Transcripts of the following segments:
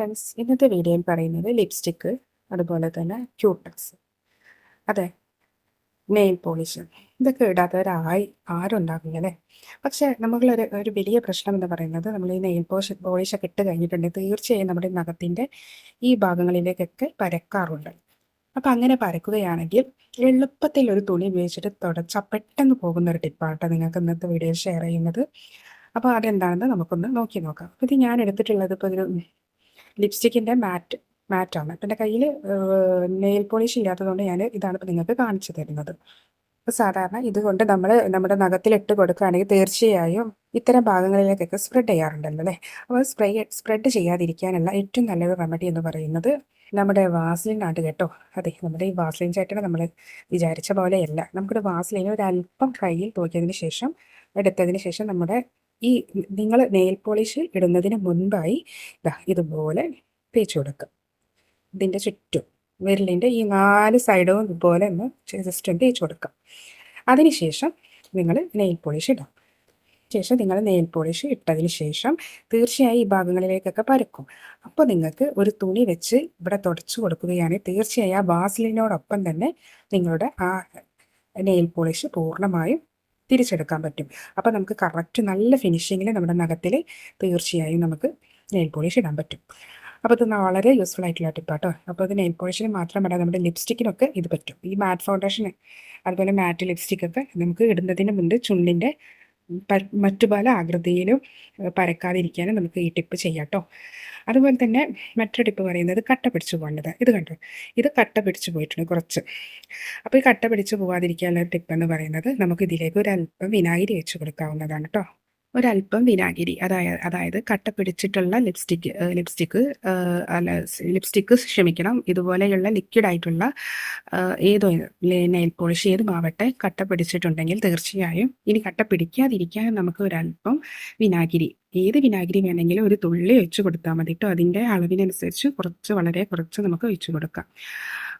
Friends ഇന്നത്തെ വീഡിയോയിൽ പറയുന്നത് ലിപ്സ്റ്റിക്ക് അതുപോലെ തന്നെ ക്യൂട്ടക്സ് അതെ നെയിൽ പോളിഷ് ഇതൊക്കെ ഇടാത്തവരായി ആരും ഉണ്ടാകില്ല അല്ലേ പക്ഷേ നമ്മളൊരു ഒരു വലിയ പ്രശ്നം എന്ന് പറയുന്നത് നമ്മൾ ഈ നെയിൽ പോഷ് പോളിഷൊക്കെ ഇട്ട് കഴിഞ്ഞിട്ടുണ്ടെങ്കിൽ തീർച്ചയായും നമ്മുടെ നഖത്തിന്റെ ഈ ഭാഗങ്ങളിലേക്കൊക്കെ പരക്കാറുണ്ട്. അപ്പം അങ്ങനെ പരക്കുകയാണെങ്കിൽ എളുപ്പത്തിൽ ഒരു തുണി ഉപയോഗിച്ചിട്ട് തുടച്ച പെട്ടെന്ന് പോകുന്ന ഒരു ടിപ്പാട്ടോ നിങ്ങൾക്ക് ഇന്നത്തെ വീഡിയോ ഷെയർ ചെയ്യുന്നത്. അപ്പോൾ അതെന്താണെന്ന് നമുക്കൊന്ന് നോക്കി നോക്കാം. ഇത് ഞാൻ എടുത്തിട്ടുള്ളത് ഇപ്പോൾ ഒരു ലിപ്സ്റ്റിക്കിന്റെ മാറ്റ് മാറ്റാണ്. അപ്പം എന്റെ കയ്യിൽ നെയിൽ പോളിഷ് ഇല്ലാത്തതുകൊണ്ട് ഞാൻ ഇതാണ് ഇപ്പോൾ നിങ്ങൾക്ക് കാണിച്ചു തരുന്നത്. അപ്പോൾ സാധാരണ ഇതുകൊണ്ട് നമ്മൾ നമ്മുടെ നഖത്തിലിട്ട് കൊടുക്കുകയാണെങ്കിൽ തീർച്ചയായും ഇത്തരം ഭാഗങ്ങളിലേക്കൊക്കെ സ്പ്രെഡ് ചെയ്യാറുണ്ടല്ലോ അല്ലേ? അപ്പോൾ സ്പ്രേ സ്പ്രെഡ് ചെയ്യാതിരിക്കാനുള്ള ഏറ്റവും നല്ലൊരു റെമഡി എന്ന് പറയുന്നത് നമ്മുടെ വാസ്ലിനാണ് കേട്ടോ. അതെ നമ്മുടെ ഈ വാസ്ലിൻ ചേട്ടനെ നമ്മൾ വിചാരിച്ച പോലെയല്ല. നമുക്കൊരു വാസലിനെ ഒരു അല്പം കയ്യിൽ തൂക്കിയതിന് ശേഷം എടുത്തതിന് ശേഷം നമ്മുടെ ഈ നിങ്ങൾ നെയിൽ പോളിഷ് ഇടുന്നതിന് മുൻപായി ഇതാ ഇതുപോലെ തേച്ച് കൊടുക്കുക ഇതിന്റെ ചുറ്റും വിരലിന്റെ ഈ നാല് സൈഡും ഇതുപോലെ ഒന്ന് ജസ്റ്റ് ഒന്ന് തേച്ച് കൊടുക്കാം. അതിനുശേഷം നിങ്ങൾ നെയിൽ പോളിഷ് ഇടാം ശേഷം നിങ്ങൾ നെയിൽ പോളിഷ് ഇട്ടതിന് ശേഷം തീർച്ചയായും ഈ ഭാഗങ്ങളിലേക്കൊക്കെ പരക്കും. അപ്പോൾ നിങ്ങൾക്ക് ഒരു തുണി വെച്ച് ഇവിടെ തുടച്ചു കൊടുക്കുകയാണെങ്കിൽ തീർച്ചയായും ആ വാസലിനോടൊപ്പം തന്നെ നിങ്ങളുടെ ആ നെയിൽ പോളിഷ് പൂർണമായും തിരിച്ചെടുക്കാൻ പറ്റും. അപ്പോൾ നമുക്ക് കറക്റ്റ് നല്ല ഫിനിഷിങ്ങിൽ നമ്മുടെ നഖത്തിൽ തീർച്ചയായും നമുക്ക് നെയിൽ പോളിഷ് ഇടാൻ പറ്റും. അപ്പോൾ ഇത് വളരെ യൂസ്ഫുൾ ആയിട്ടുള്ള ടിപ്പാട്ടോ അപ്പോൾ ഇത് നെയിൽ പോളിഷിന് മാത്രമല്ല നമ്മുടെ ലിപ്സ്റ്റിക്കിനൊക്കെ ഇത് പറ്റും. ഈ മാറ്റ് ഫൗണ്ടേഷൻ അതുപോലെ മാറ്റ് ലിപ്സ്റ്റിക്കൊക്കെ നമുക്ക് ഇടുന്നതിന് മുമ്പ് ചുണ്ടിന്റെ മറ്റു പല ആകൃതിയിലും പരക്കാതിരിക്കാനും നമുക്ക് ഈ ടിപ്പ് ചെയ്യാം കേട്ടോ അതുപോലെ തന്നെ മറ്റൊരു ടിപ്പ് പറയുന്നത് കട്ട പിടിച്ചു പോകേണ്ടത്. ഇത് കണ്ടു? ഇത് കട്ട പിടിച്ചു പോയിട്ടുണ്ട് കുറച്ച്. അപ്പോൾ ഈ കട്ട പിടിച്ചു പോകാതിരിക്കാനുള്ള ടിപ്പ് എന്ന് പറയുന്നത് നമുക്ക് ഇതിലേക്ക് ഒരു അല്പം വിനാഗിരി വെച്ച് കൊടുക്കാവുന്നതാണ് കേട്ടോ ഒരല്പം വിനാഗിരി അതായത് അതായത് കട്ട പിടിച്ചിട്ടുള്ള ലിപ്സ്റ്റിക്ക് ലിപ്സ്റ്റിക്ക് അല്ല ലിപ്സ്റ്റിക്ക് ക്ഷമിക്കണം. ഇതുപോലെയുള്ള ലിക്വിഡ് ആയിട്ടുള്ള ഏതോ നെയിൽ പോളിഷ് ഏതുമാവട്ടെ കട്ട പിടിച്ചിട്ടുണ്ടെങ്കിൽ തീർച്ചയായും ഇനി കട്ട പിടിക്കാതിരിക്കാൻ നമുക്ക് ഒരല്പം വിനാഗിരി ഏത് വിനാഗിരി വേണമെങ്കിലും ഒരു തുള്ളി ഒഴിച്ച് കൊടുത്താൽ മതി കേട്ടോ അതിന്റെ അളവിനനുസരിച്ച് കുറച്ച് വളരെ കുറച്ച് നമുക്ക് ഒഴിച്ച് കൊടുക്കാം.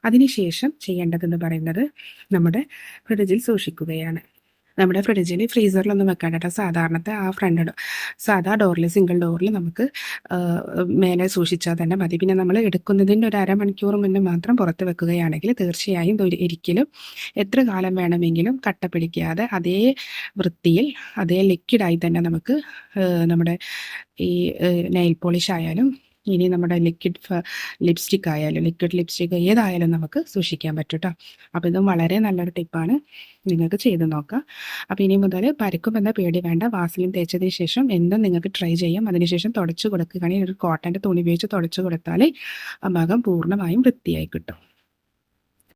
അതിനുശേഷം ചെയ്യേണ്ടതെന്ന് പറയുന്നത് നമ്മുടെ ഫ്രിഡ്ജിൽ സൂക്ഷിക്കുകയാണ്. നമ്മുടെ ഫ്രിഡ്ജിൽ ഫ്രീസറിലൊന്നും വെക്കാൻ കേട്ടോ സാധാരണത്തെ ആ ഫ്രണ്ട് സാധാ ഡോറിൽ സിംഗിൾ ഡോറിൽ നമുക്ക് മേലെ സൂക്ഷിച്ചാൽ തന്നെ മതി. പിന്നെ നമ്മൾ എടുക്കുന്നതിന്റെ ഒരു അരമണിക്കൂർ മുന്നേ മാത്രം പുറത്ത് വെക്കുകയാണെങ്കിൽ തീർച്ചയായും ഒരിക്കലും എത്ര കാലം വേണമെങ്കിലും കട്ട പിടിക്കാതെ അതേ വൃത്തിയിൽ അതേ ലിക്വിഡായി തന്നെ നമുക്ക് നമ്മുടെ ഈ നെയിൽ പോളിഷ് ആയാലും ഇനി നമ്മുടെ ലിക്വിഡ് ലിപ്സ്റ്റിക് ആയാലും ലിക്വിഡ് ലിപ്സ്റ്റിക് ഏതായാലും നമുക്ക് സൂക്ഷിക്കാൻ പറ്റും കേട്ടോ അപ്പോൾ ഇതും വളരെ നല്ലൊരു ടിപ്പാണ് നിങ്ങൾക്ക് ചെയ്ത് നോക്കാം. അപ്പോൾ ഇനി മുതൽ പരക്കുമെന്ന പേടി വേണ്ട. വാസലിൻ തേച്ചതിന് ശേഷം എന്തും നിങ്ങൾക്ക് ട്രൈ ചെയ്യാം. അതിനുശേഷം തുടച്ചു കൊടുക്കുകയാണെങ്കിൽ ഒരു കോട്ടന്റെ തുണി ഉപയോഗിച്ച് തുടച്ചു കൊടുത്താൽ ആ ഭാഗം പൂർണമായും വൃത്തിയായി കിട്ടും.